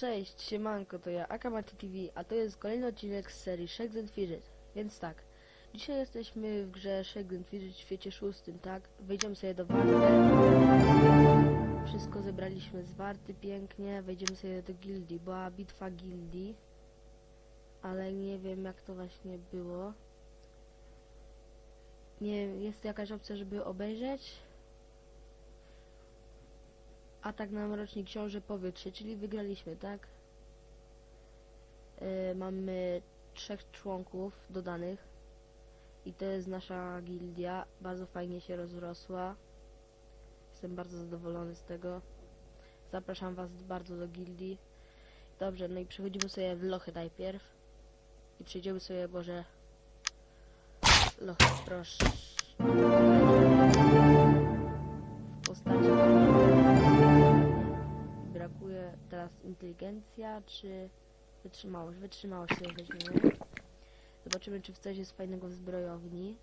cześć, siemanko, to ja, Akamati TV, a to jest kolejny odcinek z serii Shakes and Fidget. Więc tak, dzisiaj jesteśmy w grze Shakes and Fidget w świecie szóstym, tak? Wejdziemy sobie do warty. Wszystko zebraliśmy z warty pięknie, wejdziemy sobie do gildii, była bitwa gildii. Ale nie wiem jak to właśnie było. Nie wiem, jest jakaś opcja, żeby obejrzeć? Atak na mrocznik książę powietrze, czyli wygraliśmy, tak? E, mamy trzech członków dodanych i to jest nasza gildia. Bardzo fajnie się rozrosła. Jestem bardzo zadowolony z tego. Zapraszam Was bardzo do gildii. Dobrze, no i przechodzimy sobie w lochy najpierw. I przejdziemy sobie może... Lochy, proszę. Inteligencja czy wytrzymałość. Wytrzymałość sobie weźmiemy. Zobaczymy, czy w coś jest fajnego w zbrojowni.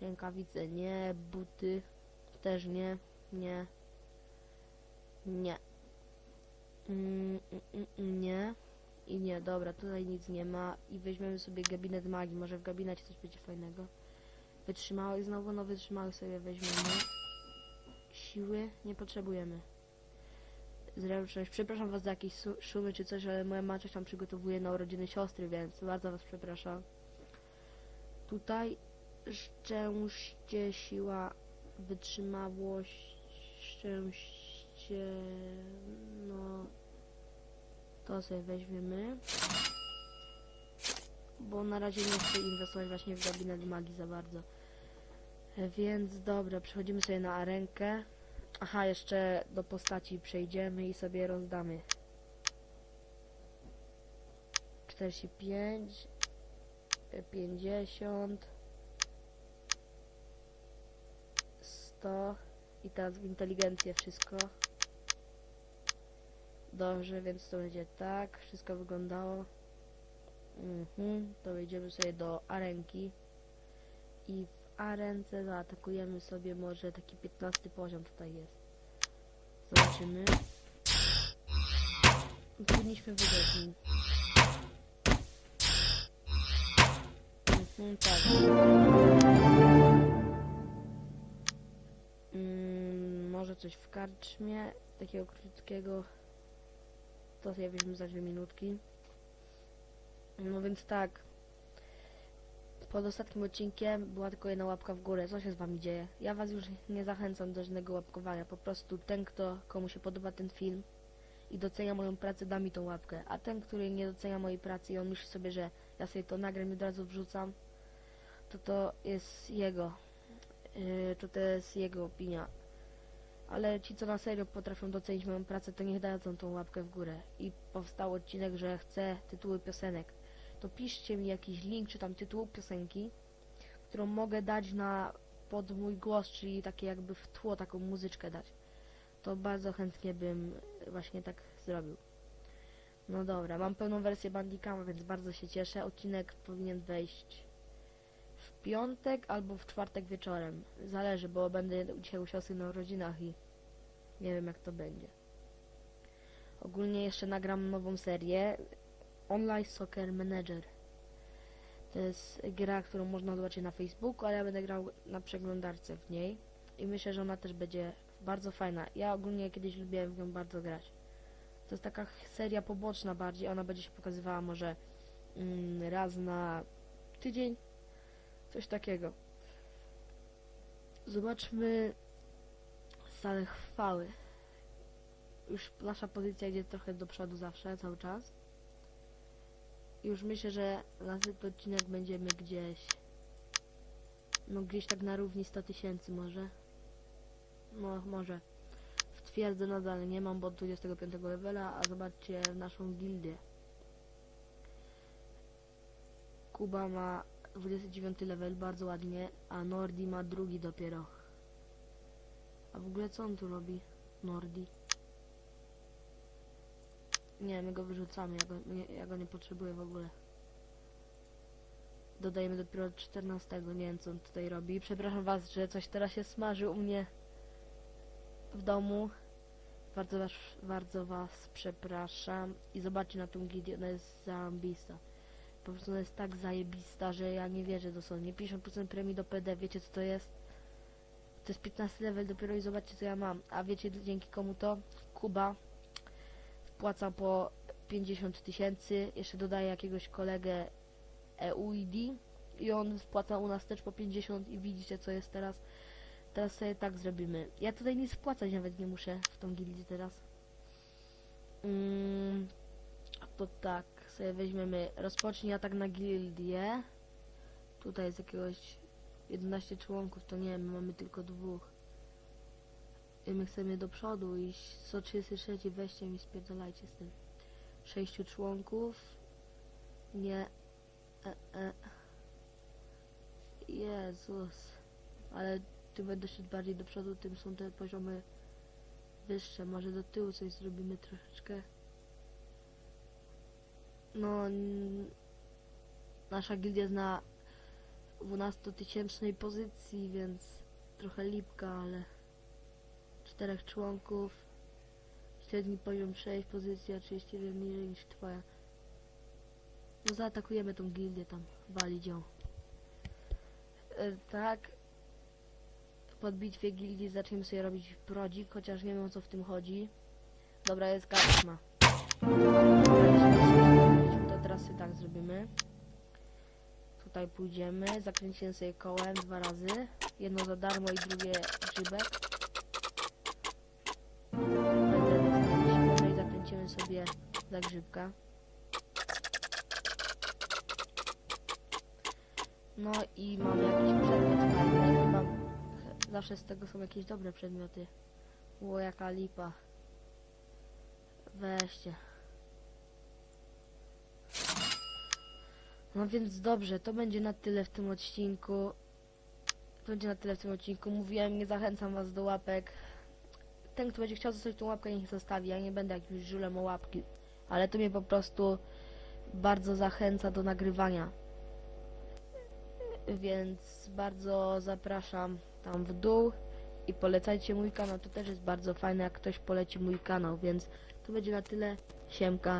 Rękawice nie, buty też nie, nie, nie. Mm, mm, mm, mm, nie. I nie, dobra, tutaj nic nie ma. I weźmiemy sobie gabinet magii. Może w gabinecie coś będzie fajnego. Wytrzymałość znowu, no wytrzymałość sobie weźmiemy. Siły nie potrzebujemy zręczność. Przepraszam was za jakieś szumy czy coś, ale moja matka tam przygotowuje na urodziny siostry, więc bardzo was przepraszam. Tutaj szczęście, siła, wytrzymałość, szczęście, no to sobie weźmiemy. Bo na razie nie chcę inwestować właśnie w gabinet magii za bardzo. Więc dobra, przechodzimy sobie na arenkę. Aha, jeszcze do postaci przejdziemy i sobie rozdamy. 45 e, 50 100 i teraz w inteligencję wszystko. Dobrze, więc to będzie tak. Wszystko wyglądało. Mhm, to wejdziemy sobie do arenki i w arence zaatakujemy sobie może taki 15 poziom tutaj jest. Zobaczymy. Powinniśmy wygrać nim. Mhm, tak. Mm, może coś w karczmie, takiego krótkiego. To weźmiemy za dwie minutki. No więc tak. Pod ostatnim odcinkiem była tylko jedna łapka w górę. Co się z wami dzieje? Ja was już nie zachęcam do żadnego łapkowania. Po prostu ten, kto komu się podoba ten film i docenia moją pracę, da mi tą łapkę. A ten, który nie docenia mojej pracy i on myśli sobie, że ja sobie to nagram i od razu wrzucam, to to jest jego. Yy, to to jest jego opinia. Ale ci, co na serio potrafią docenić moją pracę, to niech dadzą tą łapkę w górę. I powstał odcinek, że chcę tytuły piosenek to piszcie mi jakiś link czy tam tytuł piosenki, którą mogę dać na pod mój głos, czyli takie jakby w tło taką muzyczkę dać. To bardzo chętnie bym właśnie tak zrobił. No dobra, mam pełną wersję Bandicama, więc bardzo się cieszę. Odcinek powinien wejść w piątek albo w czwartek wieczorem. Zależy, bo będę dzisiaj u siostry na urodzinach i nie wiem jak to będzie. Ogólnie jeszcze nagram nową serię. Online Soccer Manager. To jest gra, którą można zobaczyć na Facebooku, ale ja będę grał na przeglądarce w niej. I myślę, że ona też będzie bardzo fajna. Ja ogólnie kiedyś lubiłem w nią bardzo grać. To jest taka seria poboczna bardziej. Ona będzie się pokazywała może mm, raz na tydzień. Coś takiego. Zobaczmy salę chwały. Już nasza pozycja idzie trochę do przodu zawsze, cały czas. Już myślę, że następny odcinek będziemy gdzieś. No gdzieś tak na równi 100 tysięcy może. No może. W twierdzy nadal nie mam, bo 25 levela, a zobaczcie naszą gildię. Kuba ma 29 level, bardzo ładnie, a Nordi ma drugi dopiero. A w ogóle co on tu robi? Nordi. Nie, my go wyrzucamy, ja go nie, ja go nie potrzebuję w ogóle. Dodajemy dopiero 14, nie wiem co on tutaj robi. Przepraszam was, że coś teraz się smaży u mnie w domu. Bardzo was, bardzo was przepraszam i zobaczcie na tą gildię, ona jest zarąbista. Po prostu ona jest tak zajebista, że ja nie wierzę dosłownie. 50% premii do PD, wiecie co to jest? To jest 15 level dopiero i zobaczcie co ja mam. A wiecie dzięki komu to? Kuba wpłaca po 50 tysięcy, jeszcze dodaje jakiegoś kolegę EUID i on wpłaca u nas też po 50 i widzicie co jest teraz. Teraz sobie tak zrobimy. Ja tutaj nic wpłacać nawet nie muszę w tą gildię teraz. Mm, to tak, sobie weźmiemy, rozpocznij atak na gildię. Tutaj jest jakiegoś 11 członków, to nie, my mamy tylko dwóch. I my chcemy do przodu iść. 133 weźcie mi spierdolajcie z tym. Sześciu członków. Nie. E, e. Jezus. Ale tym będę szedł bardziej do przodu, tym są te poziomy wyższe. Może do tyłu coś zrobimy troszeczkę. No, nasza gildia jest na 12-tysięcznej pozycji, więc trochę lipka, ale czterech członków. Średni poziom 6, pozycja 31 niżej niż twoja. No zaatakujemy tą gildię tam, walić ją. E, tak. Po bitwie gildii zaczniemy sobie robić brodzik, chociaż nie wiem o co w tym chodzi. Dobra, jest karczma. To teraz sobie tak zrobimy. Tutaj pójdziemy, zakręcimy sobie kołem dwa razy. Jedno za darmo i drugie grzybek. Za grzybka. No i mamy jakiś przedmiot fajny. Zawsze z tego są jakieś dobre przedmioty. Ło, jaka lipa. Weźcie. No więc dobrze, to będzie na tyle w tym odcinku. To będzie na tyle w tym odcinku. Mówiłem, nie zachęcam was do łapek. Ten, kto będzie chciał zostawić tą łapkę, niech zostawi. Ja nie będę jakimś żulem o łapki. Ale to mnie po prostu bardzo zachęca do nagrywania. Więc bardzo zapraszam tam w dół i polecajcie mój kanał. To też jest bardzo fajne, jak ktoś poleci mój kanał, więc to będzie na tyle. Siemka